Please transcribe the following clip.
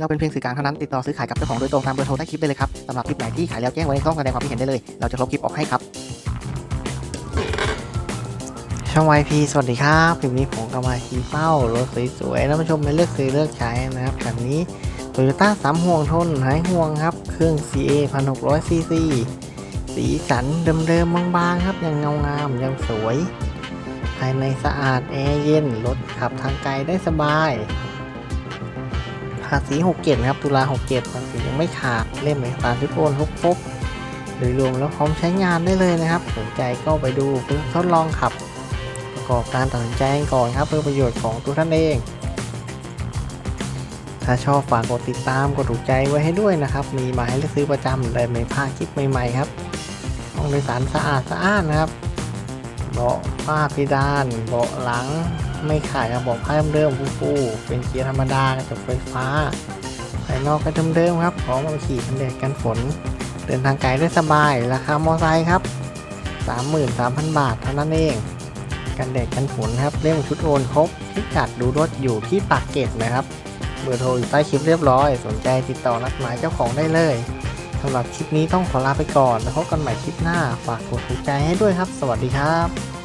เราเป็นเพียงสื่อกลางเท่านั้นติดต่อซื้อขายกับเจ้าของโดยตรงตามเบอร์โทรใต้คลิปได้เลยครับสำหรับคลิปไหนที่ขายแล้วแจ้งไว้ในช่องแสดงความคิดเห็นได้เลย เราจะลบคลิปออกให้ครับ ช่อง YP สวัสดีครับคลิปนี้ผมก็มาชี้เป้ารถสวยๆท่านผู้ชมไม่เลือกซื้อเลือกใช้นะครับคันนี้ Toyota สามห่วงทนหายห่วงครับ เครื่อง CA 1600 cc สีสันเดิมๆบางๆครับยังเงางามยังสวย ภายในสะอาดแอร์เย็นรถขับทางไกลได้สบาย ภาษี6เกตครับ ตุลา6เกตภาษียังไม่ขาดเล่มเอกสารทุกโอนทุกพกโดยรวมแล้วพร้อมใช้งานได้เลยนะครับ สนใจก็ไปดูเพื่อทดลองขับ ประกอบการตัดสินใจก่อนครับ เพื่อประโยชน์ของตัวท่านเอง ถ้าชอบฝากกดติดตามกดถูกใจไว้ให้ด้วยนะครับ มีมาให้เลือกซื้อประจำเลยไม่พลาดคลิปใหม่ๆครับห้องโดยสารสะอาดสะอ้านนะครับ เบาะผ้าเพดาน เบาะหลัง ไม่ขายครับเบาะผ้าเดิมๆฟูๆเป็นเกียร์ธรรมดากระจกไฟฟ้าภายนอกก็เดิมๆครับพร้อมเอาขี่กันแดดกันฝน เดินทางไกลได้สบาย ราคามอไซค์ครับ 33,000 บาทเท่านั้นเอง กันแดดกันฝนครับเล่มชุดโอนครบพิกัดดูรถอยู่ที่ปากเกร็ดนะครับเบอร์โทรอยู่ใต้คลิปเรียบร้อย สนใจติดต่อนัดหมายเจ้าของได้เลยสำหรับคลิปนี้ต้องขอลาไปก่อนแล้วพบกันใหม่คลิปหน้า ฝากกดถูกใจให้ด้วยครับ สวัสดีครับ